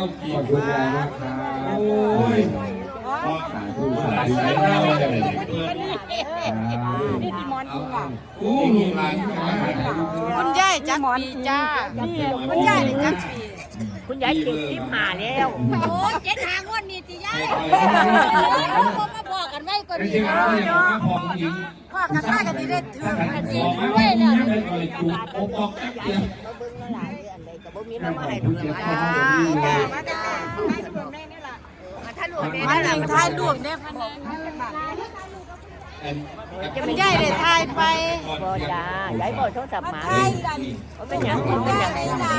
ก็เกี่ยขวอบคุณยายมากครับโอ้ยสาธุหสาลายสายเล่าจะไหนเพื่อนนี่ที่มอนคุณว่ะโอ้ลูหลานมาหาลูกคุณยายจักปีจ้าคุณยายจักปีคุณยายเก็บทิพหาแล้วโอ้เจ็ดหางวดนี่จียายผมมาบอกกันไว้ก็ไม่ดีใช่ว่าอย่างว่าของหญิงพ่อกันได้กันดีได้ถือถ้ากันขดีด้วยแล้แล้ววไม่เคยจูบโอ้ปอกเตียงบ่มีน้ำมาให้ดูเลยจ้าจ้ามาจ้ามาหนึ่งท้ารวมเนี่ยพันนึง คุณยายได้ทายไปบ่จ้ายายบ่โทรศัพท์มาทายกันว่าเป็นหยังเป็นหยัง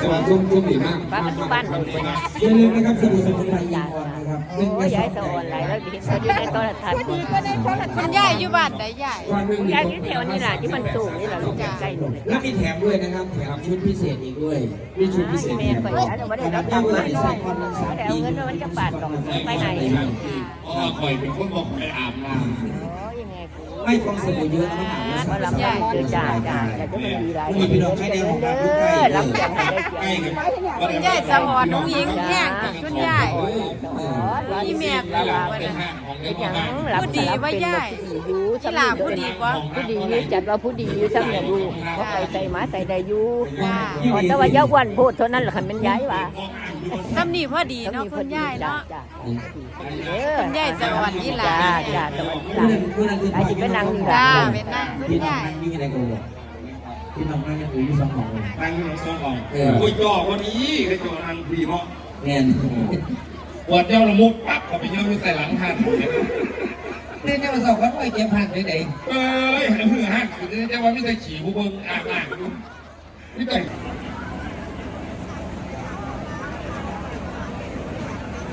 แต่ว่าชุ่มชุ่มดีมากป้าปัจจุบันเลยเป็นหยังอย่าลืมนะครับสบู่สมุนไพรยาอ่อนนะครับหนึ่งโอ้ในยสยาอยงสะอ่อนหลายแล้วเห็นเขาอยู่ในโทรทัศน์คุณยายอยู่บ้านไหนยายวันหนึ่งยายอยู่แถวนี้ล่ะที่มันสูงนี่ล่ะลูกใกล้ๆนี่แหละแล้วมีแถมด้วยนะครับแถมชุดพิเศษอีกด้วยมีชุดพิเศษแม่แถมไปแล้วบ่ได้รับตังค์มาแต่เอาเงินมันจะบาทดอกไปไหนเพราะว่าคอยเป็นคนบอกคอยอาบน้ำ โอ้ยังไงกูไม่ฟองสบู่เยอะนะไม่อาบบ่น้ำลำบากเด้อจ้าจ้าแต่ก็มันดีหลายมีพี่น้องใช้ในของเด้น้ำทุกใกล้อลำจังให้ได้ใกล้เกี่ยวกันคุณยายสะอ่อนน้องหญิงแห้งคุณยายพี่แม่แล้วหลังเป็นห้างของเล็กอย่างห้างหลับผู้ดีว่าย่ายอยู่ที่หลาผู้ดีกว่าผู้ดีอยู่จัดว่าผู้ดีอยู่ซ้ำเนี่ยดูเพราะไปใส่หมาใส่ได้อยู่จ้าพอแต่ว่าเยาวันพูดเท่านั้นแหละคันเป็นย้ายว่ะ ทำนี่พอดีเนาะคุณยายเนาะ จ้าคุณยายสวัสดีหลาจ้านจ้าสวัสดีหลานไอ้ที่เป็นนางนี่จ้าล่ะเป็นนั่งคุณพี่น้องยายนั่งอยู่ในกระบอกพี่น้องนั่งอยู่ที่สองของเลยนั่งอยู่ในซองของคุยจ่อวันนี้เคยจ่อทางพี่เนาะแน่นปวดเจ้าละมุดปั๊บเขาไปเยี่ยมใส่หลังหันเนี่ยเนี่ยมาสอบเขาไปเก็บผักไหนเอ้ยหันหือหันคือเจ้าว่าไม่ได้ขี่ผู้เบิ้งอาบน้ำอยู่ไม่ได้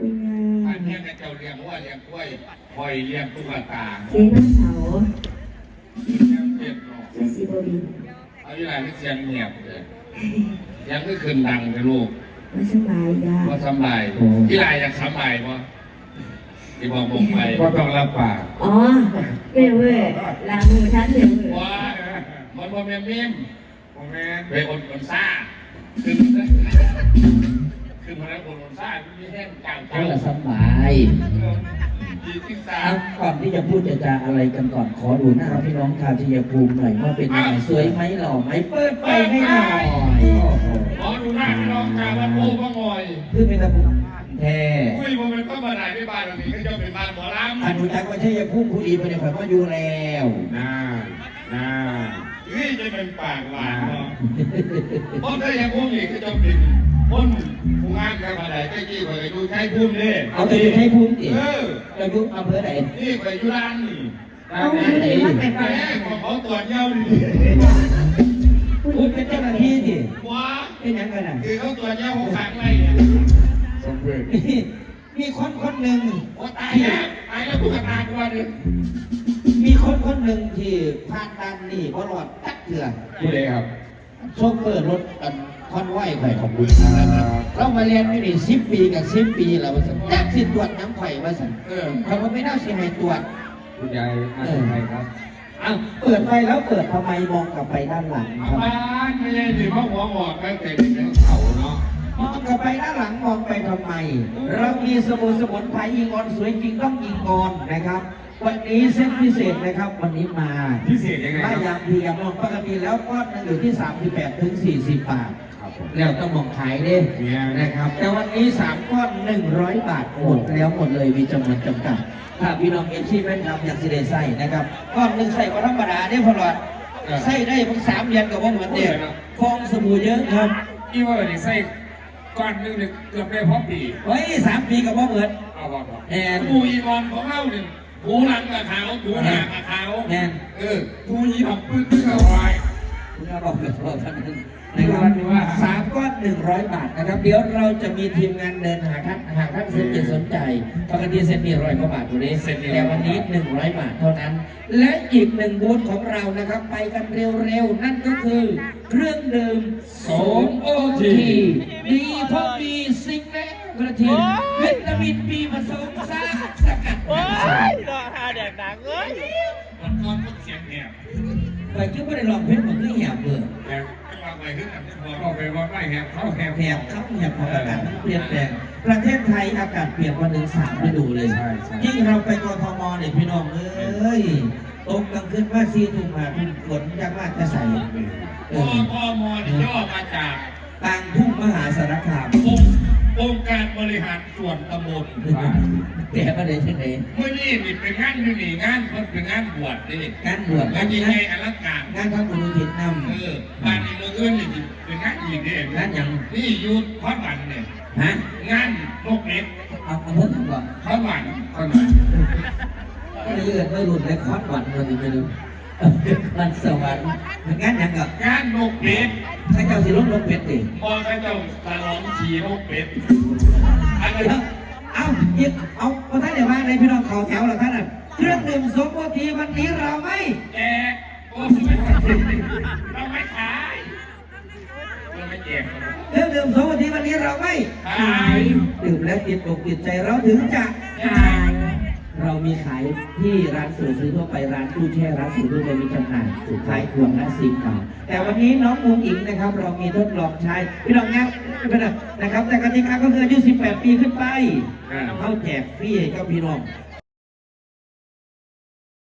คุณค่ะอันเนี้ยกับเจ้าเลี้ยงว่าเลี้ยงกล้วยคอยเลี้ยงตุ๊กตาเจ๊น้ำเสาเลี้ยงเป็ดเนาะเจ๊ซีโบบินเอาอยู่ไหนไม่เสียงเงียบเลยเสียังก็ขึ้นดังเลยลูกมาสบายจ้าว่าสำบายที่ไรอยากสำบายป่ะที่บอกผมไปว่าต้องรับปากอ๋อเว้ยเว้ยล้างมือท่านเลยเว้ยว่ามันบ่แม่นมิมบ่แม่นไปอดอนซ่าขึ้ นขึ้นมาแล้วอดอนซ่ามีแห้งกลางก็เจ้าสบายดีที่สาเอามก่อนที่จะพูดจะจาอะไรกันก่อนขอดูหน้าพี่น้องชาวชัยภูมิหน่อยว่าเป็นยังไงสวยไหมหล่อไหมเปิดไฟให้หน่อยโอ้โหขอดูหน้าพี่น้องกาวันโอ้บ้างอยคือเป็นตะบุแท้อุ้ยมันเป็นข้ามาไหนไม่บ้านหลังนี้ก็จะเป็นบ้านหมอลำอนุจักว่าชัยภูมิผู้ดีเป็นคนก็อยู่แล้วน่าน่านี่ จะเป็นปากหวานเนาะเพราะถ้าอย่างพวกนี้ก็จะเป็นคนผู้งานกันมาไหนก็ยี่ไปดูใช้ภูมิเนี่ยเอาไปอยู่ชัยภูมิดิเออเราอยู่อำเภอไหนนี่ไปอยู่ร้านนี่ร้านไหนแม่ของเขาตรวจเย้าดิพูดเป็นเจ้าหน้าที่ดิว้าเป็นยังไงน่ะคือเขาตรวจเย้าของขังไรเนี่ยสมบูรณ์มีคนคนหนึ่งโอ้ตายแล้วตายแล้วตุ๊กตากว่าดิมีคนคนหนึ่งที่ผ่านด่านนี่เพราะหลอดตัก เถื่อผู้ใดครับโชเฟอร์รถกันคอนไหวไข่ขอบคุณเรามาเรียนไม่ได้สิบปีกับสิบปีแล้วว่าสันแจ็คสิตรวจน้ำไข่ว่าสันเออเขาก็ไม่น่าเสียให้ตรวจคุณยายมาทำไมครับอ้าวเปิดไฟแล้วเปิดทำไมมองกลับไปด้านหลังเอาครับบ้านไม่ใช่หรือว่าหัวหมอกตั้งแต่เด็กเขาเนาะมองกลับไปด้านหลังมองไปทำไม เรามีสมุนสมุนไพรอิงออนสวยจริงต้องอิงออนนะครับ วันนี้เส้นพิเศษนะครับ วันนี้มาพิเศษยังไงถ้าครับยางพียางมองปกติแล้วก้อนหนึงอยู่ที่ 38ถึง40 บาท ครับผม แล้วต้องมองขายเด้เนี่ย นะครับ แต่วันนี้ 3 ก้อน 100 บาทหมดแล้วหมดเลยมีจำนวนจำกัด ถ้าพี่น้องเอฟซีแม่นทำอยากสิได้ใส่นะครับ ก้อนหนึ่งใส่ก็ธรรมดาได้พอหลอดใส่ได้เพิ่งสามเดือนกับว่าเหมือนเดิมฟองสบู่เยอะครับนี่ว่าเนี่ยใส่ก้อนหนึงเนี่ยเกือบได้พอปีเฮ้ยสามปีกับว่าเหมือนเอาบอกบอกแอนทูอีมอนของเล่าหนึ่ง ทูหลังกับเขาทูหน้ากับเขาแน่นเออทูยีหอกปื้นปื้นเอาไว้คุณเอาบอกกับเราท่านนั้นนะครับสามก้อนหนึ่งร้อยบาทนะครับ เดี๋ยวเราจะมีทีมงานเดินหาท่านหากท่านสนใจสนใจปกติเซ็นมีร้อยกว่าบาทอยู่เลยแต่วันนี้หนึ่งร้อยบาทเท่านั้น และอีกหนึ่งบูธของเรานะครับ ไปกันเร็วๆ นั่นก็คือ เครื่องดื่มโสมโอทีดีเพราะมีซิงค์และกระทินวิตามินบีผสมสารสกัดโอ้จากสารยดอกหาแด ไปคิดว่าได้ลองเพชรมันคือแหบเบื่อแหบจังหวะไปขึ้นกับที่พอเราไปว่าไม่แหบเขาแหบแหบครับแหบของอากาศมันเปลี่ยนแปลงประเทศไทยอากาศเปลี่ยนวันหนึ่งสามฤดูเลยใช่ใช่ยิ่งเราไปกทมเนี่ยพี่น้องเอ้ยตกกลางคืนมาซีทุ่มมาทุ่มฝนยากมากจะใส่เอพออพอมอนี่ย่อมาจากกลางทุ่งมหาสารคาม องค์องค์การบริหารส่วนตำบลแต่ประเด็นที่ไหนเมื่อนี่นี่เป็นงานอยู่นี่งานมันเป็นงานบวชนี่การบวชงางานนยิ่งงาใหญ่นอลังการงานทำบุญอุทิศนเออบ้านนี้เมื่อคืนนี่เป็นงานอีกเนี่ยำงานหยังนี่อยู่พระบันเนี่ยฮะงานนกเล็กเอาเอาเพิ่มก่อนพระบันคนไหนไม่เลือดไม่หลุดเลยคอดหวัดเลยไม่รู้มันสวรรค์งานหยังกับงานนกเป็ด ใช้เจ้าสิลงลงเป็ดดิพอใครเจ้าตาล้อมขี่นกเป็ดอันนี้เอาเอาหยิบเอาพระท่านเดี๋ยวมาในพี่น้องเขาแถวเหรอท่านน่ะเครื่องดื่มสมโภทีวันนี้เราไม่แจกโอ้ไม่ขายเราไม่ขายเราไม่แจกเครื่องดื่มสมโภทีวันนี้เราไม่ขายดื่มแล้วติดอกติดใจเราถึงจะขาย เรามีขายที่ร้านสื่อซื้อทั่วไปร้านตู้แช่ร้านสื่อทั่วไปมีจำหน่ายขายขวดละสิบบาทแต่วันนี้น้องมุงอิงนะครับ เรามีทดลองใช้พี่น้องนะไม่เป็นไรนะครับ แต่กติกาก็คืออายุ 18 ปีขึ้นไปอ่าเขาแจกฟรีให้กับพี่น้อง